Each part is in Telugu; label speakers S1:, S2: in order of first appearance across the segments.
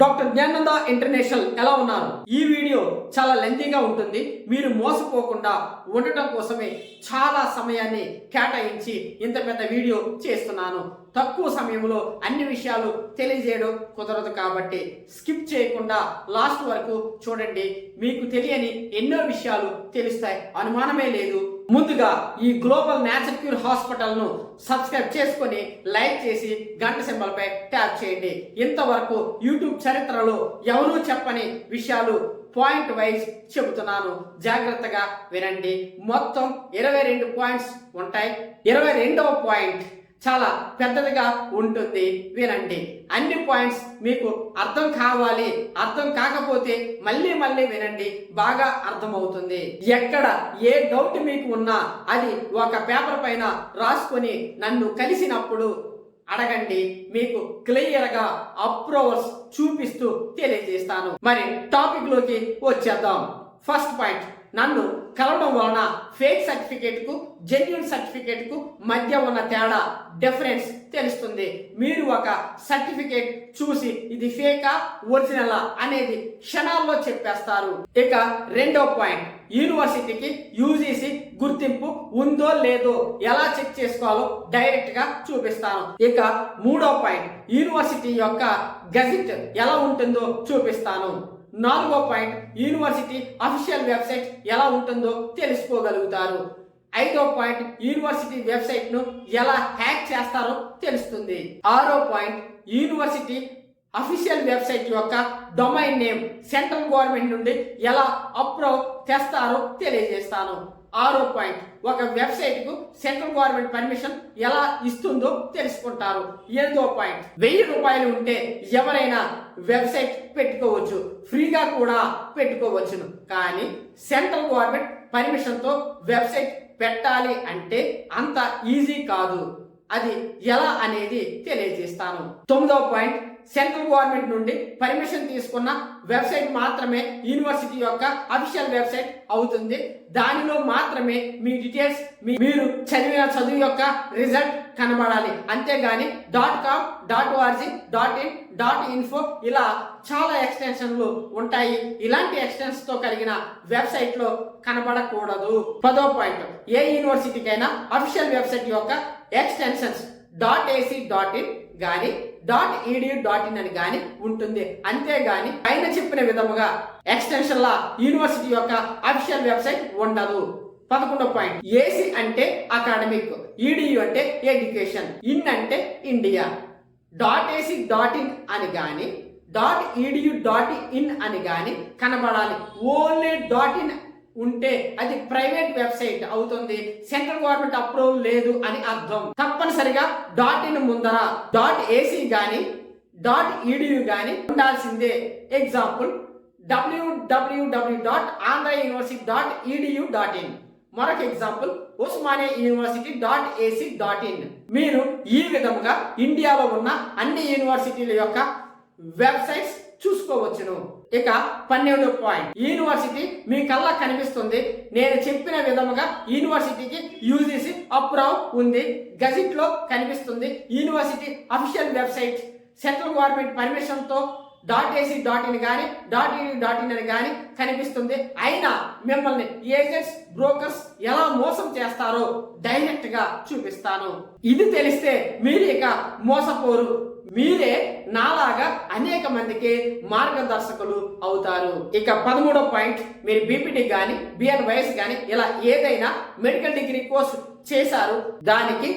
S1: డాక్టర్ జ్ఞానంద ఇంటర్నేషనల్ ఎలా ఉన్నారు? ఈ వీడియో చాలా లెంతీగా ఉంటుంది. మీరు మోసపోకుండా ఉండటం కోసమే చాలా సమయాన్ని కేటాయించి ఇంత పెద్ద వీడియో చేస్తున్నాను. తక్కువ సమయంలో అన్ని విషయాలు తెలియజేయడం కుదరదు కాబట్టి స్కిప్ చేయకుండా లాస్ట్ వరకు చూడండి. మీకు తెలియని ఎన్నో విషయాలు తెలుస్తాయి. అనుమానమే లేదు. ముందుగా ఈ గ్లోబల్ న్యాచురల్ క్యూర్ హాస్పిటల్ను సబ్స్క్రైబ్ చేసుకొని లైక్ చేసి గంట సింబల్పై ట్యాప్ చేయండి. ఇంతవరకు యూట్యూబ్ చరిత్రలో ఎవరూ చెప్పని విషయాలు పాయింట్ వైజ్ చెబుతున్నాను. జాగ్రత్తగా వినండి. మొత్తం ఇరవై రెండు పాయింట్స్ ఉంటాయి. ఇరవై రెండవ పాయింట్ చాలా పెద్దదిగా ఉంటుంది. వినండి అన్ని పాయింట్స్ మీకు అర్థం కావాలి. అర్థం కాకపోతే మళ్ళీ మళ్ళీ వినండి. బాగా అర్థమవుతుంది. ఎక్కడ ఏ డౌట్ మీకు ఉన్నా అది ఒక పేపర్ పైన రాసుకొని నన్ను కలిసినప్పుడు అడగండి. మీకు క్లియర్గా అప్రూవర్స్ చూపిస్తూ తెలియజేస్తాను. మరి టాపిక్లోకి వచ్చేద్దాం. ఫస్ట్ పాయింట్ నన్ను కలవడం వలన ఫేక్ సర్టిఫికేట్కు జెన్యున్ సర్టిఫికేట్కు మధ్య ఉన్న తేడా డిఫరెన్స్ తెలుస్తుంది. మీరు ఒక సర్టిఫికేట్ చూసి ఇది ఫేకా ఒరిజినలా అనేది క్షణాల్లో చెప్పేస్తారు. ఇక రెండో పాయింట్ యూనివర్సిటీకి యూజీసీ గుర్తింపు ఉందో లేదో ఎలా చెక్ చేసుకోవాలో డైరెక్ట్గా చూపిస్తాను. ఇక మూడో పాయింట్ యూనివర్సిటీ యొక్క గజిట్ ఎలా ఉంటుందో చూపిస్తాను. నాలుగో పాయింట్ యూనివర్సిటీ అఫీషియల్ వెబ్సైట్ ఎలా ఉంటుందో తెలుసుకోగలుగుతారు. ఐదో పాయింట్ యూనివర్సిటీ వెబ్సైట్ను ఎలా హ్యాక్ చేస్తారో తెలుస్తుంది. ఆరో పాయింట్ యూనివర్సిటీ అఫీషియల్ వెబ్సైట్ యొక్క డొమైన్ నేమ్ సెంట్రల్ గవర్నమెంట్ నుండి ఎలా అప్రూవ్ తెస్తారో తెలియజేస్తాను. ఆరో పాయింట్. ఒక వెబ్సైట్కు సెంట్రల్ గవర్నమెంట్ పర్మిషన్ ఎలా ఇస్తుందో తెలుసుకుంటారు. ఎనిమిదో పాయింట్. వెయ్యి రూపాయలు ఉంటే ఎవరైనా వెబ్సైట్ పెట్టుకోవచ్చు. ఫ్రీగా కూడా పెట్టుకోవచ్చును. కానీ సెంట్రల్ గవర్నమెంట్ పర్మిషన్తో వెబ్సైట్ పెట్టాలి అంటే అంత ఈజీ కాదు. అది ఎలా అనేది తెలియజేస్తాను. తొమ్మిదవ పాయింట్. సెంట్రల్ గవర్నమెంట్ నుండి పర్మిషన్ తీసుకున్న వెబ్సైట్ మాత్రమే యూనివర్సిటీ యొక్క అఫీషియల్ వెబ్సైట్ అవుతుంది. దానిలో మాత్రమే మీ డీటెయిల్స్ మీరు చదివిన చదువు యొక్క రిజల్ట్ కనబడాలి. అంతేగాని dot com dot ORG dot in dot info ఇలా చాలా ఎక్స్టెన్షన్లు ఉంటాయి. ఇలాంటి ఎక్స్టెన్స్తో కలిగిన వెబ్సైట్లో కనబడకూడదు. పదో పాయింట్ ఏ యూనివర్సిటీకైనా అఫీషియల్ వెబ్సైట్ యొక్క extensions dot AC dot in కానీ డాట్ ఈడియు డాట్ ఇన్ అని కానీ ఉంటుంది. అంతేగాని పైన చెప్పిన విధముగా ఎక్స్టెన్షన్ లా యూనివర్సిటీ యొక్క అఫీషియల్ వెబ్సైట్ ఉండదు. పదకొండో పాయింట్ ఏసీ అంటే అకాడమిక్ ఈడియు అంటే ఎడ్యుకేషన్ ఇన్ అంటే India dot AC dot in అని కానీ డాట్ ఈడియు డాట్ ఇన్ అని కానీ కనబడాలి. ఓన్లీ డాట్ ఇన్ ఉంటే అది ప్రైవేట్ వెబ్సైట్ అవుతుంది. సెంట్రల్ గవర్నమెంట్ అప్రూవల్ లేదు అని అర్థం. తప్పనిసరిగా డాట్ ఇన్ ముందర డాట్ ఏసీ గాని డాట్ ఈడియు గాని ఉండాల్సిందే. Example W W W dot Andhra university dot EDU dot in మరొక example Osmania university dot AC dot in. మీరు ఈ విధముగా ఇండియాలో ఉన్న అన్ని యూనివర్సిటీల యొక్క వెబ్సైట్స్ చూసుకోవచ్చును. ఇక పన్నెండు పాయింట్. యూనివర్సిటీ మీ కల్లా కనిపిస్తుంది. నేను చెప్పిన విధముగా యూనివర్సిటీకి యూజీసీ అప్రూవ్ ఉంది. గజిట్లో కనిపిస్తుంది. University official website central government పర్మిషన్తో dot AC dot in కానీ డాట్ ఇన్ డాట్ ఇన్ అని కానీ కనిపిస్తుంది. అయినా మిమ్మల్ని ఏజెంట్స్ బ్రోకర్స్ ఎలా మోసం చేస్తారో డైరెక్ట్గా చూపిస్తాను. ఇది తెలిస్తే మీరు ఇక మోసపోరు. మీరే నాలాగా అనేక మందికి మార్గదర్శకులు అవుతారు. ఇక పదమూడో పాయింట్ మీరు బీపీటీ కానీ బిఎన్ వైఎస్ కానీ ఇలా ఏదైనా మెడికల్ డిగ్రీ కోర్స్ చేశారు దానికి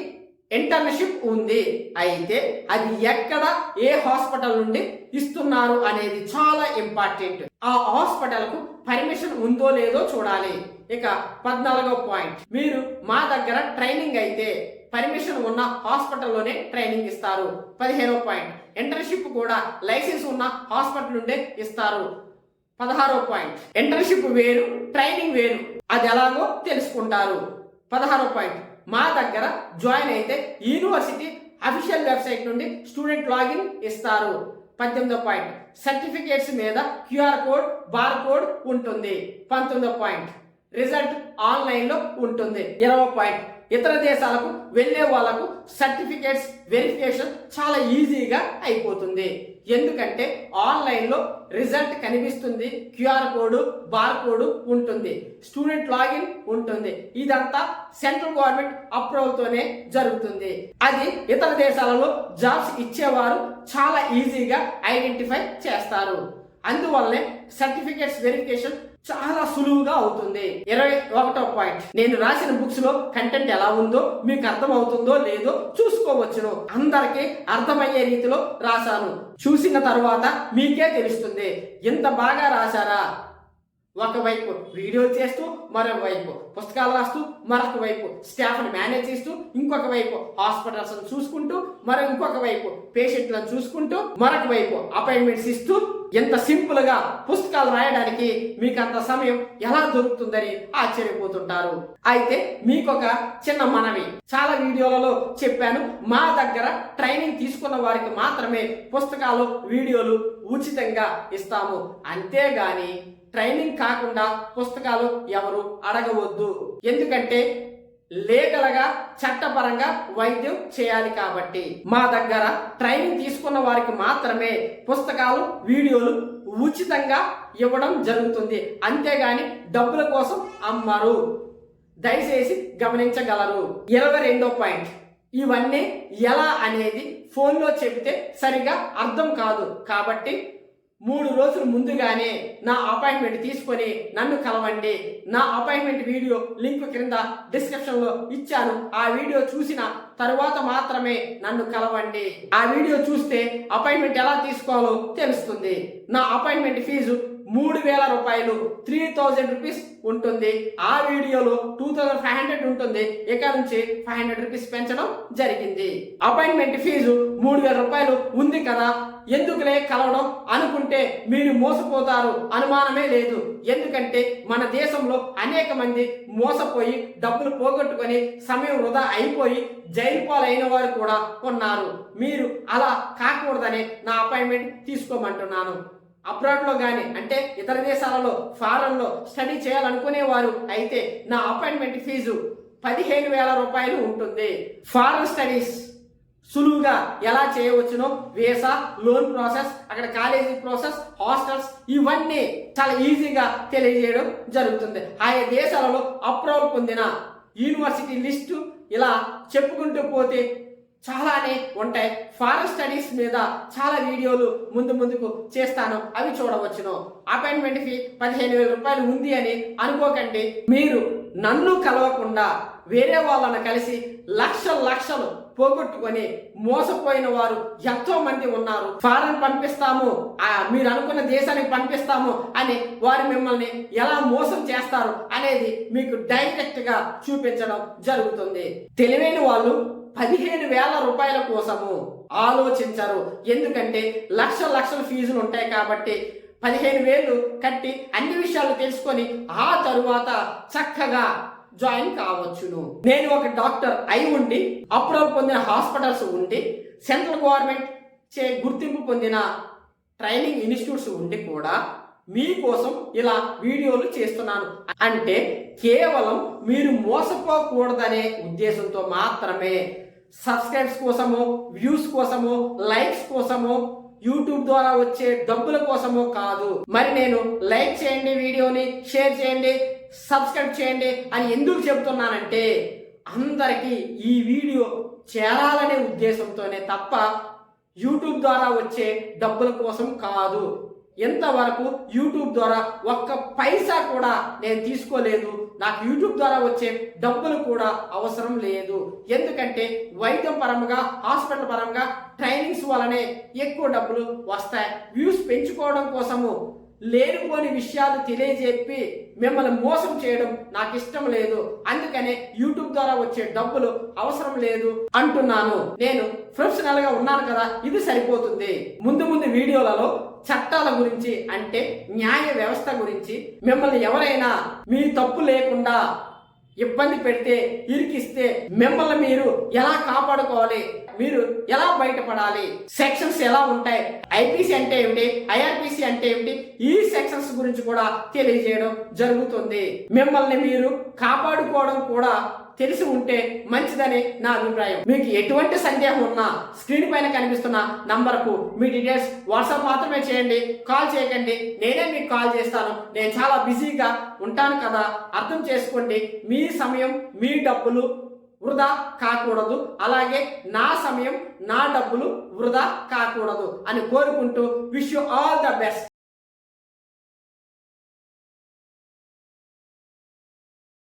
S1: ఇంటర్న్షిప్ ఉంది. అయితే అది ఎక్కడ ఏ హాస్పిటల్ నుండి ఇస్తున్నారు అనేది చాలా ఇంపార్టెంట్. ఆ హాస్పిటల్కు పర్మిషన్ ఉందో లేదో చూడాలి. ఇక పద్నాలుగో పాయింట్ మీరు మా దగ్గర ట్రైనింగ్ అయితే పర్మిషన్ ఉన్న హాస్పిటల్లోనే ట్రైనింగ్ ఇస్తారు. పదిహేనో పాయింట్. ఇంటర్న్షిప్ కూడా లైసెన్స్ ఉన్న హాస్పిటల్ నుండే ఇస్తారు. పదహారో పాయింట్. ఇంటర్న్షిప్ వేరు ట్రైనింగ్ వేరు. అది ఎలాగో తెలుసుకుంటారు. పదహారో పాయింట్. మా దగ్గర జాయిన్ అయితే యూనివర్సిటీ అఫీషియల్ వెబ్సైట్ నుండి స్టూడెంట్ లాగిన్ ఇస్తారు. పద్దెనిమిదో పాయింట్. సర్టిఫికేట్స్ మీద క్యూఆర్ కోడ్ బార్ కోడ్ ఉంటుంది. పంతొమ్మిదో పాయింట్. రిజల్ట్ ఆన్లైన్లో ఉంటుంది. ఇరవై పాయింట్. ఇతర దేశాలకు వెళ్ళే వాళ్ళకు సర్టిఫికేట్స్ వెరిఫికేషన్ చాలా ఈజీగా అయిపోతుంది. ఎందుకంటే ఆన్లైన్లో రిజల్ట్ కనిపిస్తుంది క్యూఆర్ కోడ్ బార్ కోడ్ ఉంటుంది. స్టూడెంట్ లాగిన్ ఉంటుంది. ఇదంతా సెంట్రల్ గవర్నమెంట్ అప్రూవల్తోనే జరుగుతుంది. అది ఇతర దేశాలలో జాబ్స్ ఇచ్చేవారు చాలా ఈజీగా ఐడెంటిఫై చేస్తారు. అందువల్లే సర్టిఫికేట్స్ వెరిఫికేషన్ చాలా సులువుగా అవుతుంది. ఇరవై ఒకటో పాయింట్. నేను రాసిన బుక్స్లో కంటెంట్ ఎలా ఉందో మీకు అర్థం అవుతుందో లేదో చూసుకోవచ్చును. అందరికీ అర్థమయ్యే రీతిలో రాశాను. చూసిన తర్వాత మీకే తెలుస్తుంది. ఇంత బాగా రాశారా? ఒకవైపు వీడియో చేస్తూ మరొక వైపు పుస్తకాలు రాస్తూ మరొక వైపు స్టాఫ్ని మేనేజ్ చేస్తూ ఇంకొక వైపు హాస్పిటల్స్ చూసుకుంటూ మరో ఇంకొక వైపు పేషెంట్లను చూసుకుంటూ మరొక వైపు అపాయింట్మెంట్స్ ఇస్తూ ఎంత సింపుల్గా పుస్తకాలు రాయడానికి మీకు అంత సమయం ఎలా దొరుకుతుందని ఆశ్చర్యపోతుంటారు. అయితే మీకు ఒక చిన్న మనవి. చాలా వీడియోలలో చెప్పాను మా దగ్గర ట్రైనింగ్ తీసుకున్న వారికి మాత్రమే పుస్తకాలు వీడియోలు ఉచితంగా ఇస్తాము. అంతేగాని ట్రైనింగ్ కాకుండా పుస్తకాలు ఎవరు అడగవద్దు. ఎందుకంటే లీగల్గా చట్టపరంగా వైద్యం చేయాలి కాబట్టి. మా దగ్గర ట్రైనింగ్ తీసుకున్న వారికి మాత్రమే పుస్తకాలు వీడియోలు ఉచితంగా ఇవ్వడం జరుగుతుంది. అంతేగాని డబ్బుల కోసం అమ్మరు. దయచేసి గమనించగలరు. ఇరవై రెండో పాయింట్. ఇవన్నీ ఎలా అనేది ఫోన్లో చెబితే సరిగా అర్థం కాదు. కాబట్టి మూడు రోజులు ముందుగానే నా అపాయింట్మెంట్ తీసుకొని నన్ను కలవండి. నా అపాయింట్మెంట్ వీడియో లింక్ క్రింద డిస్క్రిప్షన్లో ఇచ్చాను. ఆ వీడియో చూసిన తరువాత మాత్రమే నన్ను కలవండి. ఆ వీడియో చూస్తే అపాయింట్మెంట్ ఎలా తీసుకోవాలో తెలుస్తుంది. నా అపాయింట్మెంట్ ఫీజు మూడు వేల రూపాయలు త్రీ థౌజండ్ రూపీస్ ఉంటుంది. ఆ వీడియోలో టూ థౌజండ్ ఫైవ్ హండ్రెడ్ ఉంటుంది. ఇక నుంచి ఫైవ్ హండ్రెడ్ రూపీస్ పెంచడం జరిగింది. అపాయింట్మెంట్ ఫీజు మూడు వేల రూపాయలు ఉంది కదా. ఎందుకులే కలవడం? అనుకుంటే మీరు మోసపోతారు. అనుమానమే లేదు. ఎందుకంటే మన దేశంలో అనేక మంది మోసపోయి డబ్బులు పోగొట్టుకొని సమయం వృధా అయిపోయి జైలు పాలైన వారు కూడా ఉన్నారు. మీరు అలా కాకూడదని నా అపాయింట్మెంట్ తీసుకోమంటున్నాను. అబ్రాడ్లో కానీ అంటే ఇతర దేశాలలో ఫారెన్లో స్టడీ చేయాలనుకునే వారు అయితే నా అపాయింట్మెంట్ ఫీజు పదిహేను వేల రూపాయలు ఉంటుంది. ఫారెన్ స్టడీస్ సులువుగా ఎలా చేయవచ్చునో వీసా లోన్ ప్రాసెస్ అక్కడ కాలేజీ ప్రాసెస్ హాస్టల్స్ ఇవన్నీ చాలా ఈజీగా తెలియజేయడం జరుగుతుంది. ఆయా దేశాలలో అప్రూవల్ పొందిన యూనివర్సిటీ లిస్టు ఇలా చెప్పుకుంటూ పోతే చాలానే ఉంటాయి. ఫారెన్ స్టడీస్ మీద చాలా వీడియోలు ముందు ముందుకు చేస్తాను. అవి చూడవచ్చును. అపాయింట్మెంట్ ఫీ పదిహేను వేల రూపాయలు ఉంది అని అనుకోకండి. మీరు నన్ను కలవకుండా వేరే వాళ్ళను కలిసి లక్షలు లక్షలు పోగొట్టుకొని మోసపోయిన వారు ఎంతో మంది ఉన్నారు. ఫారెన్ పంపిస్తాము. మీరు అనుకున్న దేశానికి పంపిస్తాము అని వారు మిమ్మల్ని ఎలా మోసం చేస్తారు అనేది మీకు డైరెక్ట్గా చూపించడం జరుగుతుంది. తెలివైన వాళ్ళు పదిహేను వేల రూపాయల కోసము ఆలోచించరు. ఎందుకంటే లక్ష లక్షల ఫీజులు ఉంటాయి కాబట్టి పదిహేను వేలు కట్టి అన్ని విషయాలు తెలుసుకొని ఆ తరువాత చక్కగా జాయిన్ కావచ్చును. నేను ఒక డాక్టర్ అయి ఉండి అప్రూవల్ పొందిన హాస్పిటల్స్ ఉండి సెంట్రల్ గవర్నమెంట్ చే గుర్తింపు పొందిన ట్రైనింగ్ ఇన్స్టిట్యూట్స్ ఉండి కూడా మీకోసం ఇలా వీడియోలు చేస్తున్నాను. అంటే కేవలం మీరు మోసపోకూడదనే ఉద్దేశంతో మాత్రమే సబ్స్క్రైబ్స్ కోసము వ్యూస్ కోసము లైక్స్ కోసము యూట్యూబ్ ద్వారా వచ్చే డబ్బుల కోసమో కాదు. మరి నేను లైక్ చేయండి వీడియోని షేర్ చేయండి సబ్స్క్రైబ్ చేయండి అని ఎందుకు చెబుతున్నానంటే అందరికీ ఈ వీడియో చేరాలనే ఉద్దేశంతోనే తప్ప యూట్యూబ్ ద్వారా వచ్చే డబ్బుల కోసం కాదు. ఎంతవరకు యూట్యూబ్ ద్వారా ఒక్క పైసా కూడా నేను తీసుకోలేదు నాకు యూట్యూబ్ ద్వారా వచ్చే డబ్బులు కూడా అవసరం లేదు. ఎందుకంటే వైద్యం పరంగా హాస్పిటల్ పరంగా ట్రైనింగ్స్ వలనే ఎక్కువ డబ్బులు వస్తాయి. వ్యూస్ పెంచుకోవడం కోసము లేనిపోని విషయాలు తెలియజెప్పి మిమ్మల్ని మోసం చేయడం నాకు ఇష్టం లేదు. అందుకనే యూట్యూబ్ ద్వారా వచ్చే డబ్బులు అవసరం లేదు అంటున్నాను. నేను ప్రొఫెషనల్గా ఉన్నాను కదా ఇది సరిపోతుంది. ముందు ముందు వీడియోలలో చట్టాల గురించి అంటే న్యాయ వ్యవస్థ గురించి మిమ్మల్ని ఎవరైనా మీ తప్పు లేకుండా ఇబ్బంది పెడితే ఇరికిస్తే మిమ్మల్ని మీరు ఎలా కాపాడుకోవాలి? మీరు ఎలా బయటపడాలి? సెక్షన్స్ ఎలా ఉంటాయి? ఐపీసీ అంటే ఏమిటి? ఐఆర్పిసి అంటే ఏమిటి? ఈ సెక్షన్స్ గురించి కూడా తెలియజేయడం జరుగుతుంది. మిమ్మల్ని మీరు కాపాడుకోవడం కూడా తెలిసి ఉంటే మంచిదని నా అభిప్రాయం. మీకు ఎటువంటి సందేహం ఉన్నా స్క్రీన్ పైన కనిపిస్తున్న నంబర్కు మీ డీటెయిల్స్ వాట్సాప్ మాత్రమే చేయండి. కాల్ చేయకండి. నేనే మీకు కాల్ చేస్తాను. నేను చాలా బిజీగా ఉంటాను కదా. అర్థం చేసుకోండి. మీ సమయం మీ డబ్బులు వృధా కాకూడదు. అలాగే నా సమయం నా డబ్బులు వృధా కాకూడదు అని కోరుకుంటూ wish you all the best.